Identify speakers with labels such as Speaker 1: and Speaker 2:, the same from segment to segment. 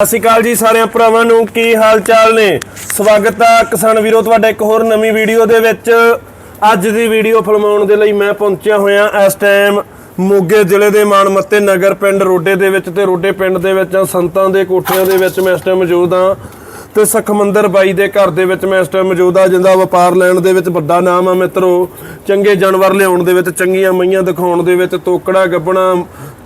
Speaker 1: ਸਤਿ ਸ਼੍ਰੀ ਅਕਾਲ ਜੀ ਸਾਰਿਆਂ ਭਰਾਵਾਂ ਨੂੰ, ਕੀ ਹਾਲ ਚਾਲ ਨੇ? ਸਵਾਗਤ ਆ ਕਿਸਾਨ ਵੀਰੋ, ਤੁਹਾਡਾ ਇੱਕ ਹੋਰ ਨਵੀਂ ਵੀਡੀਓ ਦੇ ਵਿੱਚ। ਅੱਜ ਦੀ ਵੀਡੀਓ ਫਿਲਮਾਉਣ ਦੇ ਲਈ ਮੈਂ ਪਹੁੰਚਿਆ ਹੋਇਆ ਇਸ ਟਾਈਮ ਮੋਗੇ ਜ਼ਿਲ੍ਹੇ ਦੇ ਮਾਨਮੱਤੇ ਨਗਰ ਪਿੰਡ ਰੋਡੇ ਦੇ ਵਿੱਚ ਤੇ ਰੋਡੇ ਪਿੰਡ ਦੇ ਵਿੱਚ ਸੰਤਾਂ ਦੇ ਕੋਠਿਆਂ ਦੇ ਵਿੱਚ ਮੈਂ ਇਸ ਟਾਈਮ ਮੌਜੂਦ ਹਾਂ ਤੇ ਸਖਮੰਦਰ ਬਾਈ ਦੇ ਘਰ ਦੇ ਵਿੱਚ ਮੈਂ ਇਸ ਟਾਈਮ ਮੌਜੂਦ ਆ, ਜਿੰਦਾ ਵਪਾਰ ਲੈਣ ਦੇ ਵਿੱਚ ਵੱਡਾ ਨਾਮ ਆ ਮਿੱਤਰੋ। ਚੰਗੇ ਜਾਨਵਰ ਲਿਆਉਣ ਦੇ ਵਿੱਚ, ਚੰਗੀਆਂ ਮਈਆਂ ਦਿਖਾਉਣ ਦੇ ਵਿੱਚ, ਤੋਕੜਾ ਗੱਬਣਾ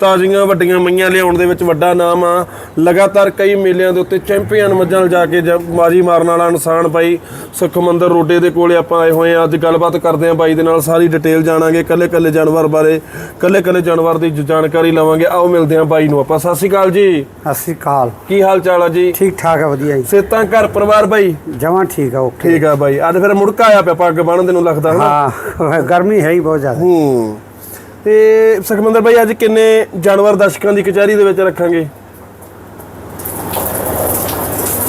Speaker 1: ਤਾਜ਼ੀਆਂ ਵੱਡੀਆਂ ਮਈਆਂ ਲਿਆਉਣ ਦੇ ਵਿੱਚ ਵੱਡਾ ਨਾਮ ਆ। ਲਗਾਤਾਰ ਕਈ ਮੇਲਿਆਂ ਦੇ ਉੱਤੇ ਚੈਂਪੀਅਨ ਮੱਝਾਂ ਲਿਜਾ ਕੇ ਬਾਜੀ ਮਾਰਨ ਵਾਲਾ ਇਨਸਾਨ ਬਾਈ ਸੁਖਮੰਦਰ ਰੋਡੇ ਦੇ ਕੋਲੇ ਆਪਾਂ ਆਏ ਹੋਏ ਆ ਅੱਜ ਗੱਲਬਾਤ ਕਰਦੇ ਆ ਬਾਈ ਦੇ ਨਾਲ। ਸਾਰੀ ਡਿਟੇਲ ਜਾਣਾਂਗੇ। ਕੱਲੇ ਕੱਲੇ ਜਾਨਵਰ ਬਾਰੇ ਕੱਲੇ ਕੱਲੇ ਜਾਨਵਰ ਦੀ ਜਾਣਕਾਰੀ ਲਵਾਂਗੇ। ਆਓ ਮਿਲਦੇ ਆ ਬਾਈ ਨੂੰ ਆਪਾਂ। ਸਤਿ ਸ਼੍ਰੀ ਅਕਾਲ ਜੀ।
Speaker 2: ਸਤਿ ਸ਼੍ਰੀ ਅਕਾਲ।
Speaker 1: ਕੀ ਹਾਲ ਚਾਲ ਆ ਜੀ?
Speaker 2: ਠੀਕ ਠਾਕ ਹੈ ਵਧੀਆ ਜੀ।
Speaker 1: ਸੇਤਾਂ ਘਰ ਪਰਿਵਾਰ ਬਾਈ?
Speaker 2: ਜਮਾਂ ਠੀਕ ਹੈ ਓਕੇ।
Speaker 1: ਠੀਕ ਆ ਬਾਈ। ਅੱਜ ਫਿਰ ਮੁੜਕਾ ਆਇਆ ਪਿਆ ਪੱਗ ਬੰਨ੍ਹਦੇ ਨੂੰ ਲੱਗਦਾ
Speaker 2: ਹਾਂ ਗਰਮੀ ਹੈ ਹੀ ਬਹੁਤ ਜ਼ਿਆਦਾ।
Speaker 1: ਹੂੰ। ਤੇ ਸੁਖਮੰਦਰ ਬਾਈ ਅੱਜ ਕਿੰਨੇ ਜਾਨਵਰ ਦਰਸ਼ਕਾਂ ਦੀ ਕਚਹਿਰੀ ਦੇ ਵਿੱਚ ਰੱਖਾਂਗੇ?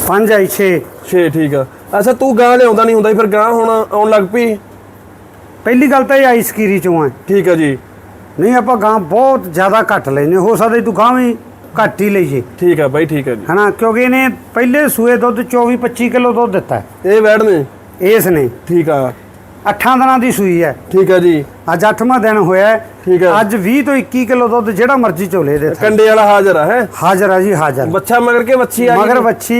Speaker 2: ਪੰਜ ਆਈ 6
Speaker 1: ਛੇ ਠੀਕ ਆ। ਅੱਛਾ ਤੂੰ ਗਾਂ ਲਿਆਉਂਦਾ ਨਹੀਂ ਹੁੰਦਾ ਸੀ, ਫਿਰ ਗਾਂ ਹੁਣ ਆਉਣ ਲੱਗ ਪਈ?
Speaker 2: ਪਹਿਲੀ ਗੱਲ ਤਾਂ ਇਹ ਆਈ ਸਕੀਰੀ ਚੋਂ ਹੈ
Speaker 1: ਠੀਕ ਆ ਜੀ।
Speaker 2: ਨਹੀਂ ਆਪਾਂ ਗਾਂ ਬਹੁਤ ਜ਼ਿਆਦਾ ਘੱਟ ਲੈਨੇ ਹੋ। ਸਕਦਾ ਤੂੰ ਗਾਂ ਵੀ ਘੱਟ ਹੀ ਲਈਏ।
Speaker 1: ਠੀਕ ਆ ਬਾਈ ਠੀਕ ਆ ਜੀ।
Speaker 2: ਹਨਾ ਕਿਉਂਕਿ ਇਹਨੇ ਪਹਿਲੇ ਸੂਏ ਦੁੱਧ 24 25 ਕਿਲੋ ਦੁੱਧ ਦਿੱਤਾ।
Speaker 1: ਇਹ ਵੈੜ ਨੇ?
Speaker 2: ਇਸ ਨੇ।
Speaker 1: ਠੀਕ ਆ।
Speaker 2: ਅੱਠਾਂ ਦਿਨਾਂ ਦੀ ਸੂਈ ਹੈ।
Speaker 1: ਠੀਕ ਆ ਜੀ।
Speaker 2: ਅੱਜ 8ਵਾਂ ਦਿਨ ਹੋਇਆ ਹੈ।
Speaker 1: ਠੀਕ ਹੈ।
Speaker 2: ਅੱਜ 20 ਤੋਂ 21 ਕਿਲੋ ਦੁੱਧ ਜਿਹੜਾ ਮਰਜ਼ੀ ਝੋਲੇ ਦੇ
Speaker 1: ਕੰਡੇ ਵਾਲਾ ਹਾਜ਼ਰ ਹੈ?
Speaker 2: ਹਾਜ਼ਰ ਆ ਜੀ ਹਾਜ਼ਰ।
Speaker 1: ਬੱਚਾ ਮਗਰ ਕੇ ਬੱਚੀ ਆ
Speaker 2: ਮਗਰ ਬੱਚੀ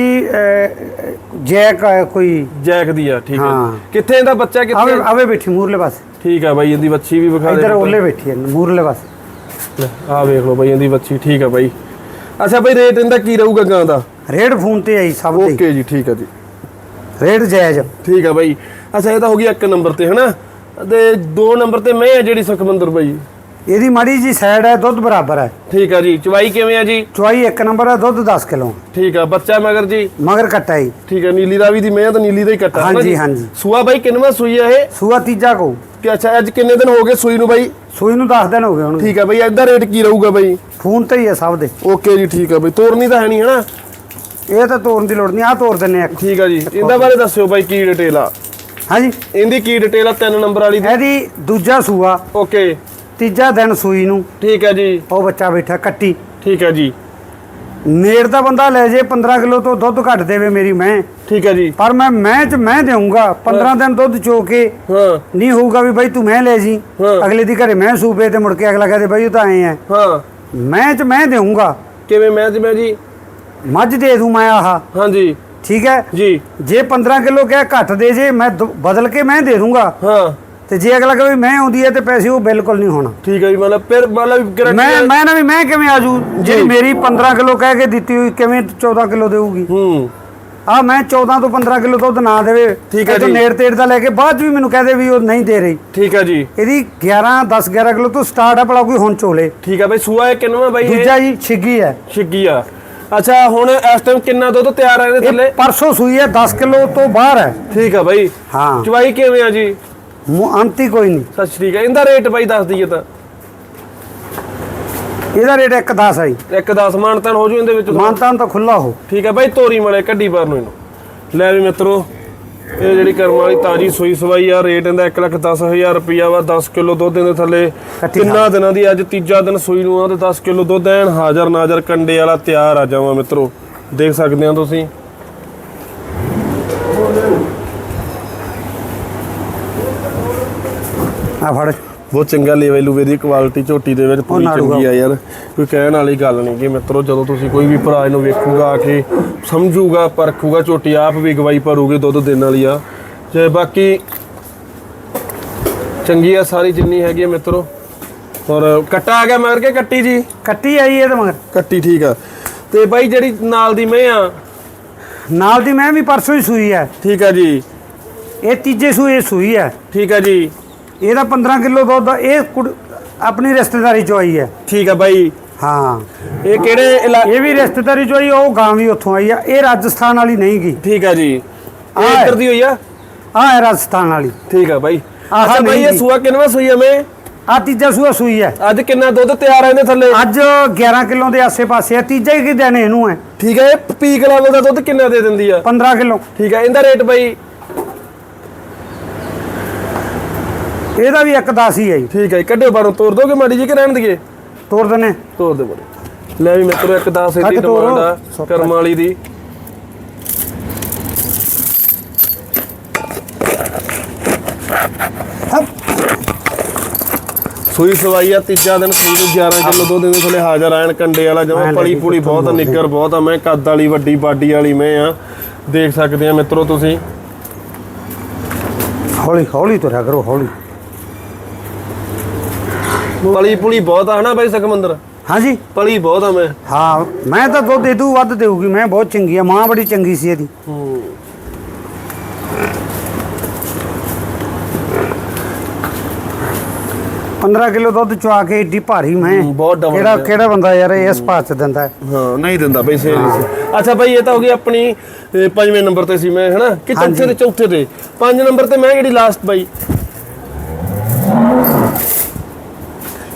Speaker 2: ਜੈਕ ਹੈ ਕੋਈ
Speaker 1: ਜੈਕ ਦੀ ਆ ਠੀਕ
Speaker 2: ਹਾਂ।
Speaker 1: ਕਿੱਥੇ ਇਹਦਾ ਬੱਚਾ ਕਿੱਥੇ?
Speaker 2: ਆਵੇ ਬੈਠੀ ਮੂਰਲੇ ਪਾਸੇ।
Speaker 1: ਠੀਕ ਆ ਬਾਈ ਇਹਦੀ ਬੱਚੀ ਵੀ ਵਿਖਾ
Speaker 2: ਇੱਧਰ
Speaker 1: ਦੇ
Speaker 2: ਓਲੇ ਬੈਠੀ ਹੈ ਮੂਰਲੇ ਪਾਸੇ।
Speaker 1: ਆ ਵੇਖ ਲਓ ਬਾਈ ਇਹਦੀ ਬੱਚੀ ਠੀਕ ਆ ਬਾਈ। ਅੱਛਾ ਬਾਈ ਰੇਟ ਇਹਦਾ ਕੀ ਰਹੂਗਾ ਗਾਂ ਦਾ?
Speaker 2: ਰੇਡ ਫੋਨ ਤੇ ਆਈ ਸਭ ਦੀ
Speaker 1: ਓਕੇ ਜੀ ਠੀਕ ਆ ਜੀ।
Speaker 2: ਰੇਡ ਜਾਇਜ਼।
Speaker 1: ਠੀਕ ਆ ਬਾਈ। ਅੱਛਾ ਇਹ ਤਾਂ ਹੋ ਗਈ ਇੱਕ ਨੰਬਰ ਤੇ ਹਨਾ? ਤੇ ਦੋ ਨੰਬਰ ਤੇ ਮੈਂ ਆ ਜਿਹੜੀ ਸੁਖਮੰਦਰ ਬਾਈ।
Speaker 2: ਇਹਦੀ ਮਾੜੀ ਜੀ ਸਾਈਡ ਹੈ ਦੁੱਧ ਬਰਾਬਰ ਹੈ।
Speaker 1: ਠੀਕ ਆ ਜੀ। ਚਵਾਈ ਕਿਵੇਂ ਆ ਜੀ?
Speaker 2: ਚੁਆਈ ਇੱਕ ਨੰਬਰ ਹੈ ਦੁੱਧ 10 ਕਿਲੋ।
Speaker 1: ਠੀਕ ਆ ਬੱਚਾ ਮਗਰ ਜੀ?
Speaker 2: ਮਗਰ ਕੱਟਾ ਹੀ
Speaker 1: ਠੀਕ ਆ ਨੀਲੀ ਰਾਵੀ ਦੀ ਮੈਂ ਤਾਂ ਨੀਲੀ ਦਾ ਹੀ ਕੱਟਾ
Speaker 2: ਹਾਂਜੀ,
Speaker 1: ਜੀ?
Speaker 2: ਹਾਂਜੀ।
Speaker 1: ਸੂਆ ਬਾਈ ਕਿੰਨਵਾਂ ਸੂਈ ਆ ਇਹ?
Speaker 2: ਸੂਆ ਤੀਜਾ ਕੋ।
Speaker 1: ਕਿ ਅੱਛਾ ਅੱਜ ਕਿੰਨੇ ਦਿਨ ਹੋ ਗਏ ਸੂਈ ਨੂੰ ਬਾਈ?
Speaker 2: ਸੂਈ ਨੂੰ 10 ਦਿਨ ਹੋ ਗਏ ਹੁਣ।
Speaker 1: ਠੀਕ ਆ ਬਾਈ ਇਹਦਾ ਰੇਟ ਕੀ ਰਹੂਗਾ ਬਾਈ?
Speaker 2: ਫੋਨ ਤੇ ਹੀ ਹੈ ਸਭ ਦੇ।
Speaker 1: ਓਕੇ ਜੀ ਠੀਕ ਆ ਬਾਈ। ਤੋਰਨੀ ਤਾਂ ਹੈ ਨਹੀਂ ਹਨਾ?
Speaker 2: ਇਹ ਤਾਂ ਤੋੜਨ ਦੀ ਲੋੜ ਨਹੀਂ ਆ ਤੋੜ ਦਿੰਨੇ ਆ
Speaker 1: ਠੀਕ ਆ ਜੀ। ਇਹਦਾ ਬਾਰੇ ਦੱਸਿਓ ਬਾਈ ਕੀ ਡਿਟੇਲ ਆ?
Speaker 2: ਹਾਂਜੀ।
Speaker 1: ਇਹਦੀ ਕੀ ਡਿਟੇਲ ਆ? ਤਿੰਨ ਨੰਬਰ ਵਾਲੀ ਦੀ?
Speaker 2: ਇਹਦੀ ਦੂਜਾ ਸੂਆ।
Speaker 1: ਓਕੇ
Speaker 2: ਤੀਜਾ ਦਿਨ ਸੂਈ ਨੂੰ।
Speaker 1: ਠੀਕ ਆ ਜੀ।
Speaker 2: ਉਹ ਬੱਚਾ ਬੈਠਾ ਕੱਟੀ।
Speaker 1: ਠੀਕ ਆ ਜੀ।
Speaker 2: ਨੇੜ ਦਾ ਬੰਦਾ ਲੈ ਜੇ 15 ਕਿਲੋ ਤੋਂ ਦੁੱਧ ਘੱਟ ਦੇਵੇ ਮੇਰੀ ਮੈਂ।
Speaker 1: ਠੀਕ ਆ ਜੀ।
Speaker 2: ਪਰ ਮੈਂ ਮੈਂ ਚ ਮੈਂ ਦੇਊਂਗਾ 15 ਦਿਨ ਦੁੱਧ ਚੋ ਕੇ।
Speaker 1: ਹਾਂ।
Speaker 2: ਨਹੀਂ ਹੋਊਗਾ ਵੀ ਬਾਈ ਤੂੰ ਮੈਂ ਲੈ ਜੀ।
Speaker 1: ਹਾਂ।
Speaker 2: ਅਗਲੇ ਦੀ ਘਰੇ ਮੈਂ ਸੂਪੇ ਤੇ ਮੁੜ ਕੇ ਅਗਲਾ ਕਹਦੇ ਬਾਈ ਉਹ ਤਾਂ ਆਏ ਆ
Speaker 1: ਹਾਂ।
Speaker 2: ਮੈਂ ਚ ਮੈਂ ਦੇਊਂਗਾ।
Speaker 1: ਕਿਵੇਂ ਮੈਂ ਤੇ ਮੈਂ ਜੀ?
Speaker 2: ਮੱਝ ਦੇ ਦੂੰ ਮੈਂ ਆਹ।
Speaker 1: ਹਾਂਜੀ।
Speaker 2: ਠੀਕ ਹੈ?
Speaker 1: ਜੀ।
Speaker 2: ਜੇ 15 ਕਿਲੋ ਕਹਿ ਘੱਟ ਦੇ ਜੇ ਮੈਂ ਦੁ- ਬਦਲ ਕੇ ਮੈਂ ਦੇ ਦੂੰਗਾ।
Speaker 1: ਹਾਂ।
Speaker 2: ਤੇ ਜੇ ਅਗਲਾ ਕਹੇ ਵੀ ਮੈਂ ਆਉਂਦੀ ਹੈ ਤੇ ਪੈਸੇ ਉਹ ਬਿਲਕੁਲ ਨਹੀਂ ਹੋਣਾ।
Speaker 1: ਠੀਕ ਹੈ ਜੀ ਮਤਲਬ ਫਿਰ ਮਤਲਬ
Speaker 2: ਮੈਂ ਮੈਂ ਨਾ ਵੀ ਮੈਂ ਕਿਵੇਂ ਆਜੂ? ਜਿਹੜੀ ਮੇਰੀ 15 ਕਿਲੋ ਕਹਿ ਕੇ ਦਿੱਤੀ ਹੋਈ ਕਿਵੇਂ 14 ਕਿਲੋ ਦੇਊਗੀ?
Speaker 1: ਹੂੰ।
Speaker 2: ਆ ਮੈਂ 14 ਤੋਂ 15 ਕਿਲੋ ਦੁੱਧ ਨਾ ਦੇਵੇ
Speaker 1: ਠੀਕ ਹੈ
Speaker 2: ਇਹ ਤੋਂ
Speaker 1: ਜੀ।
Speaker 2: ਨੇੜ ਤੇੜ ਦਾ ਲੈ ਕੇ ਬਾਅਦ 'ਚ ਵੀ ਮੈਨੂੰ ਕਹਦੇ ਵੀ ਉਹ ਨਹੀਂ ਦੇ ਰਹੀ।
Speaker 1: ਠੀਕ ਹੈ ਜੀ।
Speaker 2: ਇਹਦੀ 11 10 11 ਕਿਲੋ ਤੋਂ ਸਟਾਰਟ ਆ ਭਲਾ ਕੋਈ ਹੁਣ ਚੋਲੇ।
Speaker 1: ਠੀਕ ਹੈ ਬਈ ਸੂਆ ਇਹ ਕਿੰਨਵਾਂ ਬਾਈ ਇਹ?
Speaker 2: ਦੂਜਾ ਜੀ ਛਿੱਗੀ ਹੈ।
Speaker 1: ਛਿੱਗੀ ਆ। ਅੱਛਾ ਹੁਣ ਇਸ ਟਾਈਮ ਕਿੰਨਾ ਦੁੱਧ ਤਿਆਰ ਹੈ ਇਹਦੇ ਥੱਲੇ?
Speaker 2: ਇਹ ਪਰਸੋਂ ਸੂਈ ਹੈ 10 ਕਿਲੋ ਤੋਂ ਬਾਹਰ ਹੈ।
Speaker 1: ਠੀਕ ਆ ਬਾਈ।
Speaker 2: ਹਾਂ।
Speaker 1: ਚਵਾਈ ਕਿਵੇਂ ਆ ਜੀ?
Speaker 2: ਅੰਤੀ ਕੋਈ ਨਹੀਂ।
Speaker 1: ਸਤਿ ਸ਼੍ਰੀ ਅਕਾਲ। ਇਹਦਾ ਰੇਟ ਬਾਈ ਦੱਸ ਦਈਏ ਤਾਂ।
Speaker 2: ਇਹਦਾ ਰੇਟ 1 10 ਹੈ ਜੀ।
Speaker 1: ਇੱਕ 10 ਮਾਨਤਾਨ ਹੋ ਜੂ ਇਹਦੇ ਵਿੱਚ
Speaker 2: ਮਾਨਤਾਨ ਤਾਂ ਖੁੱਲਾ ਹੋ।
Speaker 1: ਠੀਕ ਹੈ ਬਾਈ ਤੋਰੀ ਮਲੇ ਕੱਢੀ ਪਰ ਨੂੰ ਇਹਨੂੰ। ਲੈ ਵੀ ਮਿੱਤਰੋ ਇਹ ਜਿਹੜੀ ਕਰਮ ਵਾਲੀ ਤਾਜੀ ਸੂਈ ਸਵਾਈ ਆ ਰੇਟ ਇਹਦਾ 1 ਲੱਖ 10000 ਰੁਪਿਆ ਵਾ 10 ਕਿਲੋ ਦੁੱਧ ਇਹਦੇ ਥੱਲੇ।
Speaker 2: ਕੱਟੀ
Speaker 1: ਤਿੰਨਾਂ ਦਿਨਾਂ ਦੀ ਅੱਜ ਤੀਜਾ ਦਿਨ ਸੂਈ ਨੂੰ ਆ ਤੇ 10 ਕਿਲੋ ਦੁੱਧ ਐਨ ਹਾਜ਼ਰ ਨਾਜ਼ਰ ਕੰਡੇ ਵਾਲਾ ਤਿਆਰ ਆ ਜਾਵਾਂ ਮਿੱਤਰੋ। ਦੇਖ ਸਕਦੇ ਆ ਤੁਸੀਂ।
Speaker 2: ਆ ਫੜ।
Speaker 1: ਬਹੁਤ ਚੰਗਾ ਲੈਵਲ ਲੂਵੇ ਦੀ ਕੁਆਲਿਟੀ ਝੋਟੀ ਦੇ ਵਿੱਚ ਪੂਰੀ। ਚੰਗੀ ਆ ਯਾਰ। ਕੋਈ ਕਹਿਣ ਵਾਲੀ ਗੱਲ ਨਹੀਂ ਕਿ ਮਿੱਤਰੋ ਜਦੋਂ ਤੁਸੀਂ ਕੋਈ ਵੀ ਭਰਾ ਇਹਨੂੰ ਵੇਖੂਗਾ ਆ ਕੇ ਸਮਝੂਗਾ ਪਰਖੂਗਾ ਝੋਟੀ ਆਪ ਵੀ ਗਵਾਈ ਭਰੂਗੀ ਦੁੱਧ ਦੇਣ ਵਾਲੀ ਆ। ਤੇ ਬਾਕੀ ਚੰਗੀ ਆ ਸਾਰੀ ਜਿੰਨੀ ਹੈਗੀ ਮਿੱਤਰੋ। ਔਰ ਕੱਟਾ ਆ ਗਿਆ ਮਗਰ ਕੇ ਕੱਟੀ ਜੀ?
Speaker 2: ਕੱਟੀ ਆਈ ਇਹਦੇ ਮਗਰ।
Speaker 1: ਕੱਟੀ ਠੀਕ ਆ। ਤੇ ਬਾਈ ਜਿਹੜੀ ਨਾਲ ਦੀ ਮੈਂ ਆ?
Speaker 2: ਨਾਲ ਦੀ ਮੈਂ ਵੀ ਪਰਸੋਂ ਹੀ ਸੂਈ ਹੈ
Speaker 1: ਠੀਕ ਆ ਜੀ।
Speaker 2: ਇਹ ਤੀਜੇ ਸੂਏ ਸੂਈ ਹੈ
Speaker 1: ਠੀਕ ਆ ਜੀ।
Speaker 2: ਇਹਦਾ 15 ਕਿਲੋ ਦੁੱਧ ਆ, ਇਹ ਕੁੜ- ਆਪਣੀ ਰਿਸ਼ਤੇਦਾਰੀ ਚੋਂ ਆਈ ਹੈ।
Speaker 1: ਠੀਕ ਆ ਬਾਈ।
Speaker 2: ਹਾਂ।
Speaker 1: ਇਹ ਕਿਹੜੇ ਇਲਾ-
Speaker 2: ਇਹ ਵੀ ਰਿਸ਼ਤੇਦਾਰੀ ਚੋਂ ਆਈ ਉਹ ਗਾਂ ਵੀ ਉੱਥੋਂ ਆਈ ਆ। ਇਹ ਰਾਜਸਥਾਨ ਵਾਲੀ ਨਹੀਂ ਗਈ।
Speaker 1: ਠੀਕ ਆ ਜੀ।
Speaker 2: ਆਹ
Speaker 1: ਇਹ
Speaker 2: ਹੈ।
Speaker 1: ਇੱਧਰ ਦੀ ਹੋਈ ਆ?
Speaker 2: ਆ ਹੈ ਰਾਜਸਥਾਨ ਵਾਲੀ।
Speaker 1: ਠੀਕ ਆ ਬਾਈ।
Speaker 2: ਆਹ
Speaker 1: ਅੱਛਾ ਬਾਈ
Speaker 2: ਨਹੀਂ
Speaker 1: ਇਹ
Speaker 2: ਜੀ।
Speaker 1: ਸੂਆ ਕਿੰਨਵਾ ਸੂਈ ਆ ਮੈਂ?
Speaker 2: ਆ ਤੀਜਾ ਸੂਆ ਸੂਈ ਹੈ।
Speaker 1: ਅੱਜ ਕਿੰਨਾ ਦੁੱਧ ਤਿਆਰ ਆ ਇਹਦੇ ਥੱਲੇ?
Speaker 2: ਅੱਜ 11 ਕਿਲੋ ਦੇ ਆਸੇ-ਪਾਸੇ ਆ। ਤੀਜਾ ਹੀ ਕਿ ਦੇਣੇ ਇਹਨੂੰ ਹੈ।
Speaker 1: ਠੀਕ ਹੈ ਇਹ ਪੀਕ ਲੈਵਲ ਦਾ ਦੁੱਧ ਕਿੰਨਾ ਦੇ ਦਿੰਦੀ ਆ?
Speaker 2: 15 ਕਿਲੋ।
Speaker 1: ਠੀਕ ਹੈ ਇਹਦਾ ਰੇਟ ਬਾਈ?
Speaker 2: ਇਹਦਾ ਵੀ ਇੱਕ 10 ਹੀ ਹੈ ਜੀ
Speaker 1: ਠੀਕ ਹੈ ਜੀ, ਕੱਢਿਓ ਬਾਹਰੋਂ ਤੋੜ ਦੋਗੇ ਮਾੜੀ ਜੀ ਕਿ ਰਹਿਣ ਦਈਏ?
Speaker 2: ਤੋੜ ਦਨੇ।
Speaker 1: ਤੋੜ ਦੇ ਬਾਰੇ ਲੈ ਵੀ ਮਿੱਤਰੋ ਇੱਕ 10 ਇਹਦੀ
Speaker 2: ਕੱਟ ਤੋਰੋ।
Speaker 1: ਡਿਮਾਂਡ ਆ
Speaker 2: ਸੌਖਾ।
Speaker 1: ਕਰਮ ਵਾਲੀ ਦੀ। ਸੂਈ ਸਵਾਈ ਆ ਤੀਜਾ ਦਿਨ ਸੂਈ ਨੂੰ 11 ਕਿਲੋ ਦੁੱਧ ਦੇ ਥੱਲੇ ਹਾਜ਼ਰ ਆਣ ਕੰਡੇ ਵਾਲਾ ਜਮਾ
Speaker 2: ਐਨ
Speaker 1: ਪਲੀ
Speaker 2: ਲੱਗੀ
Speaker 1: ਪੁਲੀ ਬਹੁਤ ਆ ਨਿੱਗਰ ਬਹੁਤ ਆ ਮੈਂ ਕੱਦ ਵਾਲੀ ਵੱਡੀ ਬਾਡੀ ਵਾਲੀ ਮੈਂ ਆ। ਦੇਖ ਸਕਦੇ ਆ ਮਿੱਤਰੋ ਤੁਸੀਂ।
Speaker 2: ਹੌਲੀ ਹੌਲੀ ਤੁਰਿਆ ਕਰੋ ਹੌਲੀ।
Speaker 1: ਪਲੀ ਪੁਲੀ ਬਹੁਤ ਆ ਹਨਾ ਬਾਈ ਸਕਮੰਦਰ
Speaker 2: ਹਾਂਜੀ।
Speaker 1: ਪਲੀ ਬਹੁਤ ਆ ਮੈਂ।
Speaker 2: ਹਾਂ ਮੈਂ ਤਾਂ ਦੁੱਧ ਇਹਦੂ ਵੱਧ ਦੇਊਗੀ ਮੈਂ ਬਹੁਤ ਚੰਗੀ ਆ ਮਾਂ ਬੜੀ ਚੰਗੀ ਸੀ ਇਹਦੀ।
Speaker 1: ਹੂੰ
Speaker 2: 15 ਕਿਲੋ ਦੁੱਧ ਚਵਾ ਕੇ ਏਡੀ ਭਾਰੀ ਮੈਂ।
Speaker 1: ਬਹੁਤ double
Speaker 2: ਕਿਹੜਾ। ਕਿਹੜਾ ਬੰਦਾ ਯਾਰ ਇਸ ਪਾਸ ਚ ਦਿੰਦਾ ਹੈ?
Speaker 1: ਨਹੀਂ ਦਿੰਦਾ ਬਈ ਸੇਲ ਸੀ। ਅੱਛਾ ਬਈ ਇਹ ਤਾਂ ਹੋ ਗਈ ਆਪਣੀ ਪੰਜਵੇਂ ਨੰਬਰ ਤੇ ਸੀ ਮੈਂ ਹਨਾ? ਕਿ ਚੌਥੇ। ਤੇ ਚੌਥੇ ਤੇ ਪੰਜ ਨੰਬਰ ਤੇ ਮੈਂ ਜਿਹੜੀ ਲਾਸਟ ਬਾਈ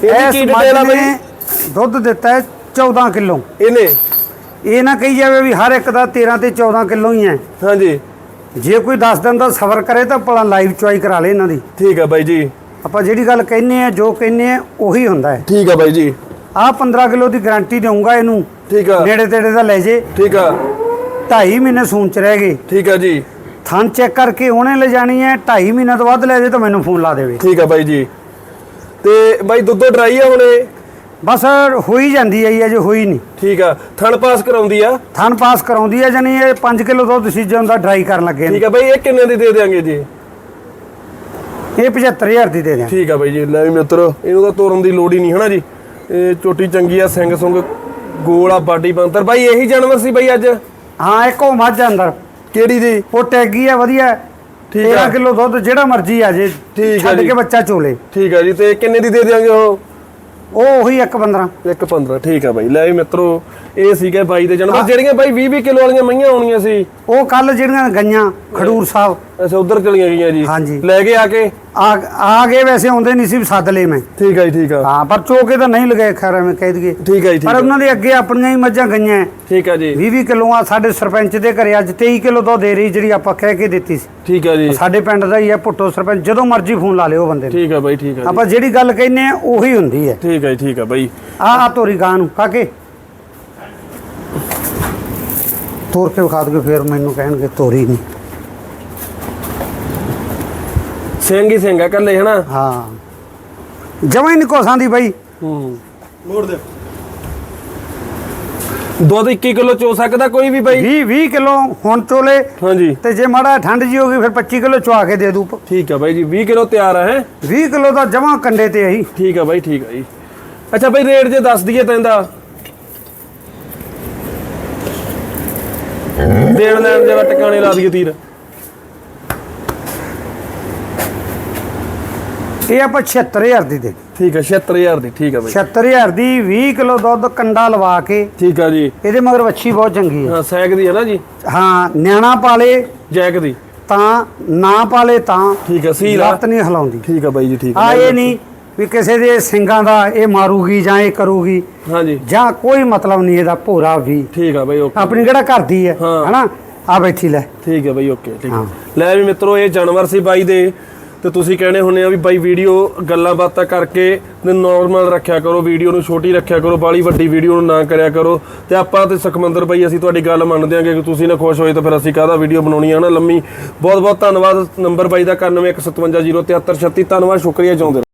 Speaker 1: ਇਹਦੀ ਕੀ ਡਿਟੇਲ ਆ ਬਈ
Speaker 2: ਦੁੱਧ ਦਿੱਤਾ ਹੈ 14 ਕਿਲੋ।
Speaker 1: ਇਹਨੇ?
Speaker 2: ਇਹ ਨਾ ਕਹੀ ਜਾਵੇ ਵੀ ਹਰ ਇੱਕ ਦਾ 13 ਤੇ 14 ਕਿਲੋ ਹੀ ਹੈ।
Speaker 1: ਹਾਂਜੀ।
Speaker 2: ਜੇ ਕੋਈ 10 ਦਿਨ ਦਾ ਸਬਰ ਕਰੇ ਤਾਂ ਭਲਾ ਲਾਈਵ ਚੁਆਈ ਕਰਾ ਲੇ ਇਹਨਾਂ ਦੀ।
Speaker 1: ਠੀਕ ਆ ਬਾਈ ਜੀ।
Speaker 2: ਆਪਾਂ ਜਿਹੜੀ ਗੱਲ ਕਹਿੰਨੇ ਆ ਜੋ ਕਹਿੰਨੇ ਆ ਉਹੀ ਹੁੰਦਾ ਹੈ।
Speaker 1: ਠੀਕ ਆ ਬਾਈ ਜੀ।
Speaker 2: ਆਹ 15 ਕਿਲੋ ਦੀ ਗਾਰੰਟੀ ਦਊਂਗਾ ਇਹਨੂੰ।
Speaker 1: ਠੀਕ ਆ।
Speaker 2: ਨੇੜੇ ਤੇੜੇ ਦਾ ਲੈ ਜੇ।
Speaker 1: ਠੀਕ ਆ।
Speaker 2: 2.5 ਮਹੀਨੇ ਸੂਨ ਚ ਰਹਿ ਗਏ।
Speaker 1: ਠੀਕ ਆ ਜੀ।
Speaker 2: ਥਣ ਚੈੱਕ ਕਰਕੇ ਉਹਨੇ ਲੈ ਜਾਣੀ ਹੈ। 2.5 ਮਹੀਨੇ ਤੋਂ ਵੱਧ ਲੈ ਜੇ ਤਾਂ ਮੈਨੂੰ ਫੋਨ ਲਾ ਦੇਵੇ।
Speaker 1: ਠੀਕ ਆ ਬਾਈ ਜੀ। ਤੇ ਬਾਈ ਦੁੱਧੋ ਡਰਾਈ ਆ ਹੁਣ ਇਹ?
Speaker 2: ਬਸ ਹੋਈ ਜਾਂਦੀ ਹੈ ਜੀ ਅਜੇ ਹੋਈ ਨਹੀਂ।
Speaker 1: ਠੀਕ ਆ ਥਣ ਪਾਸ ਕਰਾਉਂਦੀ ਆ?
Speaker 2: ਥਣ ਪਾਸ ਕਰਾਉਂਦੀ ਹੈ ਜਾਨੀ ਇਹ 5 ਕਿਲੋ ਦੁੱਧ ਸੀਜ਼ਨ ਦਾ ਡਰਾਈ ਕਰਨ ਲੱਗੇ ਨੇ।
Speaker 1: ਠੀਕ ਆ ਬਾਈ ਇਹ ਕਿੰਨੇ ਦੀ ਦੇ ਦਿਆਂਗੇ ਜੀ?
Speaker 2: ਇਹ 75000 ਦੀ ਦੇ ਦਿਆਂ
Speaker 1: ਠੀਕ ਆ ਬਾਈ ਜੀ ਲੈ ਵੀ ਮਿੱਤਰੋ ਇਹਨੂੰ ਤਾਂ ਤੋਰਨ ਦੀ ਲੋੜ ਹੀ ਨਹੀਂ ਹਨਾ ਜੀ? ਇਹ ਚੋਟੀ ਚੰਗੀ ਆ ਸਿੰਘ ਸੁੰਗ ਗੋਲ ਆ ਬਾਡੀ ਬੰਤਰ ਬਾਈ ਇਹੀ ਜਾਨਵਰ ਸੀ ਬਾਈ ਅੱਜ?
Speaker 2: ਹਾਂ ਇੱਕ ਮੱਝ ਅੰਦਰ।
Speaker 1: ਕਿਹੜੀ ਜੀ
Speaker 2: ਉਹ ਟੈਗੀ ਆ ਵਧੀਆ। 13 ਕਿਲੋ ਦੁੱਧ ਜਿਹੜਾ ਮਰਜ਼ੀ ਆ ਜੇ
Speaker 1: ਠੀਕ
Speaker 2: ਛੱਡ
Speaker 1: ਜੀ।
Speaker 2: ਕੇ ਬੱਚਾ ਚੋਲੇ।
Speaker 1: ਠੀਕ ਆ ਜੀ ਤੇ ਕਿੰਨੇ ਦੀ ਦੇ ਦਿਆਂਗੇ ਉਹ?
Speaker 2: ਉਹ ਉਹੀ ਇੱਕ 15
Speaker 1: ਇੱਕ 15 ਠੀਕ ਆ ਬਾਈ। ਲੈ ਵੀ ਮਿੱਤਰੋ ਇਹ ਸੀਗੇ ਬਾਈ ਦੇ ਜਾਨਵਰ ਜਿਹੜੀਆਂ ਬਾਈ 20 20 ਕਿਲੋ ਵਾਲੀਆਂ ਮਈਆਂ ਆਉਣੀਆਂ ਸੀ।
Speaker 2: ਉਹ ਕੱਲ ਜਿਹੜੀਆਂ ਗਈਆਂ ਖਡੂਰ ਸਾਹਿਬ।
Speaker 1: ਅੱਛਾ ਉਧਰ ਚਲੀਆਂ ਗਈਆਂ ਜੀ।
Speaker 2: ਹਾਂਜੀ।
Speaker 1: ਲੈ ਕੇ ਆ ਕੇ?
Speaker 2: ਆ ਆ ਗਏ ਵੈਸੇ ਆਉਂਦੇ ਨਹੀਂ ਸੀ ਸੱਦ ਲਏ ਮੈਂ।
Speaker 1: ਠੀਕ ਜੀ ਠੀਕ ਆ।
Speaker 2: ਹਾਂ ਪਰ ਚੋਕੇ ਤਾਂ ਨਹੀਂ ਲਗਾਏ ਖੈਰ ਐਵੇਂ ਕਹਿ ਦਈਏ।
Speaker 1: ਠੀਕ ਆ ਜੀ ਠੀਕ
Speaker 2: ਪਰ ਉਹਨਾਂ ਦੇ ਅੱਗੇ ਆਪਣੀਆਂ ਹੀ ਮੱਝਾਂ ਗਈਆਂ।
Speaker 1: ਠੀਕ ਆ ਜੀ।
Speaker 2: 20 20 ਕਿਲੋ ਆ ਸਾਡੇ ਸਰਪੰਚ ਦੇ ਘਰੇ ਅੱਜ 23 ਕਿਲੋ ਦੁੱਧ ਦੇ ਰਹੀ ਜਿਹੜੀ ਆਪਾਂ ਕਹਿ ਕੇ ਦਿੱਤੀ ਸੀ।
Speaker 1: ਠੀਕ ਆ ਜੀ।
Speaker 2: ਸਾਡੇ ਪਿੰਡ ਦਾ ਹੀ ਹੈ ਪੁੱਟੋ ਸਰਪੰਚ ਜਦੋਂ ਮਰਜ਼ੀ ਫੋਨ ਲਾ ਲਿਓ ਬੰਦੇ ਨੂੰ।
Speaker 1: ਠੀਕ ਆ ਬਾਈ ਠੀਕ ਜੀ।
Speaker 2: ਆਪਾਂ ਜਿਹੜੀ ਗੱਲ ਕਹਿੰਨੇ ਆ ਉਹੀ ਹੁੰਦੀ ਹੈ।
Speaker 1: ਠੀਕ ਜੀ ਠੀਕ ਆ ਬਾਈ।
Speaker 2: ਆ ਆ ਤੋਰੀ ਗਾਂ ਨੂੰ ਕਾਕੇ। ਤੋਰ ਕੇ ਵਿਖਾ ਦਗੇ ਫਿਰ ਮੈਨੂੰ ਕਹਿਣਗੇ ਤੋਰੀ ਨਹੀਂ।
Speaker 1: ਸਿੰਘ ਹੀ ਸਿੰਘ ਆ ਕੱਲੇ ਹਨਾ?
Speaker 2: ਹਾਂ। ਜਮਾਂ ਹੀ ਨਹੀਂ ਕੋਸਾਂ ਦੀ ਬਾਈ।
Speaker 1: ਹੂੰ। ਮੋੜ ਦੇ। ਦੁੱਧ 21 ਕਿਲੋ ਚੋ ਸਕਦਾ ਕੋਈ ਵੀ ਬਾਈ?
Speaker 2: 20 20 ਕਿਲੋ ਹੁਣ ਚੋਲੇ।
Speaker 1: ਹਾਂਜੀ।
Speaker 2: ਤੇ ਜੇ ਮਾੜਾ ਠੰਡ ਜੀ ਹੋ ਗਈ ਫਿਰ 25 ਕਿਲੋ ਚਵਾ ਕੇ ਦੇ ਦੂ
Speaker 1: ਠੀਕ ਆ ਬਾਈ ਜੀ 20 ਕਿਲੋ ਤਿਆਰ ਆ ਹੈ?
Speaker 2: 20 ਕਿਲੋ ਦਾ ਜਮਾਂ ਕੰਡੇ ਤੇ ਆਈ
Speaker 1: ਠੀਕ ਆ ਬਾਈ ਠੀਕ ਆ ਜੀ। ਅੱਛਾ ਬਾਈ ਰੇਟ ਜੇ ਦੱਸ ਦਈਏ ਤੈਂਦਾ ਦੇਣ ਲੈਣ ਦੇ ਟਿਕਾਣੇ ਲਾ ਦਈਏ ਤੀਰ।
Speaker 2: ਇਹ ਆਪਾਂ 76000 ਦੀ ਦੇ
Speaker 1: ਠੀਕ ਆ 76000 ਦੀ ਠੀਕ ਆ ਬਾਈ।
Speaker 2: 76000 ਦੀ 20 ਕਿਲੋ ਦੁੱਧ ਕੰਡਾ ਲਵਾ ਕੇ
Speaker 1: ਠੀਕ ਆ ਜੀ।
Speaker 2: ਇਹਦੇ ਮਗਰ ਵੱਛੀ ਬਹੁਤ ਚੰਗੀ ਹੈ।
Speaker 1: ਹਾਂ ਸੈਕ ਦੀ ਹੈ ਨਾ ਜੀ।
Speaker 2: ਹਾਂ ਨਿਆਣਾ ਪਾਲੇ
Speaker 1: ਜੈਕ ਦੀ।
Speaker 2: ਤਾਂ ਨਾ ਪਾਲੇ ਤਾਂ
Speaker 1: ਠੀਕ ਸੀਲ ਆ
Speaker 2: ਲੱਤ ਨਹੀਂ ਹਿਲਾਉਂਦੀ।
Speaker 1: ਠੀਕ ਆ ਬਾਈ ਜੀ ਠੀਕ
Speaker 2: ਆ ਇਹ ਨਹੀਂ ਵੀ ਕਿਸੇ ਦੇ ਸਿੰਘਾਂ ਦਾ ਇਹ ਮਾਰੂਗੀ ਜਾਂ ਇਹ ਕਰੂਗੀ।
Speaker 1: ਹਾਂਜੀ
Speaker 2: ਜਾਂ। ਕੋਈ ਮਤਲਬ ਨਹੀਂ ਇਹਦਾ ਭੋਰਾ ਵੀ।
Speaker 1: ਠੀਕ ਆ ਬਾਈ ਓਕੇ।
Speaker 2: ਆਪਣੀ ਕਿਹੜਾ ਘਰ ਦੀ ਹੈ
Speaker 1: ਹਾਂ।
Speaker 2: ਹਨਾ? ਆ ਬੈਠੀ ਲੈ।
Speaker 1: ਠੀਕ ਹੈ ਬਾਈ ਓਕੇ ਠੀਕ ਹੈ।
Speaker 2: ਹਾਂ।
Speaker 1: ਲੈ ਵੀ ਮਿੱਤਰੋ ਇਹ ਜਾਨਵਰ ਸੀ ਬਾਈ ਦੇ। ਤੇ ਤੁਸੀਂ ਕਹਿੰਦੇ ਹੁੰਨੇ ਆ ਵੀ ਬਾਈ ਵੀਡੀਓ ਗੱਲਾਂ ਬਾਤਾਂ ਕਰਕੇ ਤੇ ਨਾਰਮਲ ਰੱਖਿਆ ਕਰੋ, ਵੀਡੀਓ ਨੂੰ ਛੋਟੀ ਰੱਖਿਆ ਕਰੋ ਬਾਲੀ ਵੱਡੀ ਵੀਡੀਓ ਨੂੰ ਨਾ ਕਰਿਆ ਕਰੋ। ਤੇ ਆਪਾਂ ਤੇ ਸੁਖਮੰਦਰ ਬਾਈ, ਅਸੀਂ ਤੁਹਾਡੀ ਗੱਲ ਮੰਨਦੇ ਆਂਗੇ ਕਿ ਤੁਸੀਂ ਨਾ ਖੁਸ਼ ਹੋਏ ਤਾਂ ਫਿਰ ਅਸੀਂ ਕਾਹਦਾ ਵੀਡੀਓ ਬਣਾਉਣੀ ਆ ਨਾ ਲੰਮੀ। ਬਹੁਤ ਬਹੁਤ ਧੰਨਵਾਦ ਨੰਬਰ ਬਾਈ ਦਾ 911507307336 ਧੰਨਵਾਦ, ਸ਼ੁਕਰੀਆ ਚਾਹੁੰਦੇ